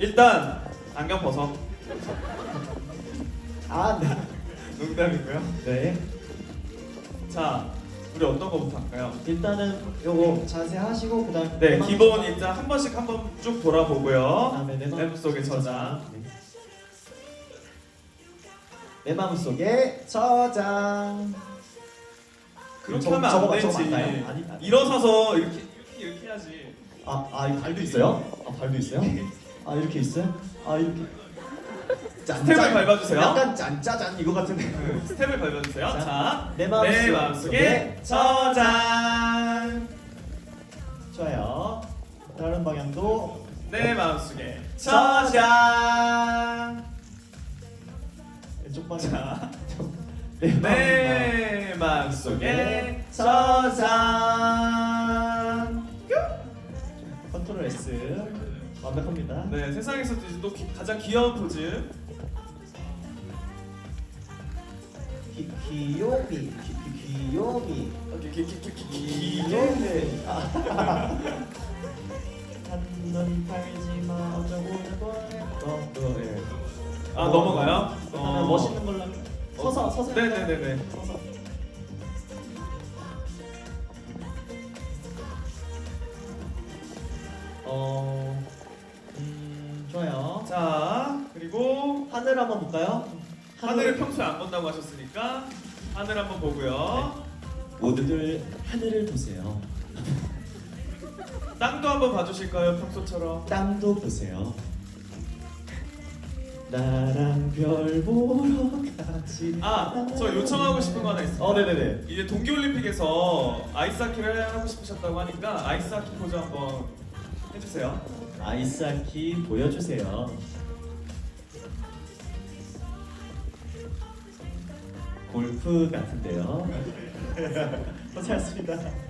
일단 안경 벗어. 아, 네. 농담이고요. 네. 자, 우리 어떤 거부터 할까요? 일단은 요거 자세 하시고 그다음 네, 기본 일단 한 번씩 한 번 쭉 돌아보고요. 그다음에 내 앨범 속의 저장. 네. 내 마음 속에 저장. 그렇게 저거- 하면 저거 안 저거 되지. 맞나요? 아니, 아니. 일어서서 이렇게 이렇게 이렇게 해야지. 아, 아, 이 발도 있어요? 아, 발도 있어요? 아, 이렇게 있어요? 아, 이렇게. 짠, 스텝을 짠. 밟아주세요. 약간 짠짜잔 이거 같은데. 네, 스텝을 밟아주세요. 자, 자, 내 마음속- 내 마음속에 저장. 좋아요. 다른 방향도 내 마음속에 저장. 왼쪽 방향. 자, 내 마음- 내 마음속에 저장. S 완벽합니다. 네, 세상에서도 이제 또 기- 가장 귀여운 포즈. 기, 귀요미 기, 기, 귀요미 이렇게 기- 기- 기- 기- 기- 귀요미 한눈 팔지마 어쩌고 저쩌고 또 예. 아 넘어가요? 일단은 멋있는 걸로 서서 서서 네네네네. 어, 음, 좋아요. 자 그리고 하늘 한번 볼까요? 하늘을 평소에 안 본다고 하셨으니까 하늘 한번 보고요. 모두들 하늘을 보세요. 땅도 한번 봐주실까요? 평소처럼. 땅도 보세요. 나랑 별 보러 같이. 아, 저 요청하고 싶은 거 하나 있습니다. 어, 네네네. 이제 동계올림픽에서 아이스하키를 하고 싶으셨다고 하니까 아이스하키 포즈 한번 해주세요. 아이스하키 보여주세요. 골프 같은데요. 고생하셨습니다.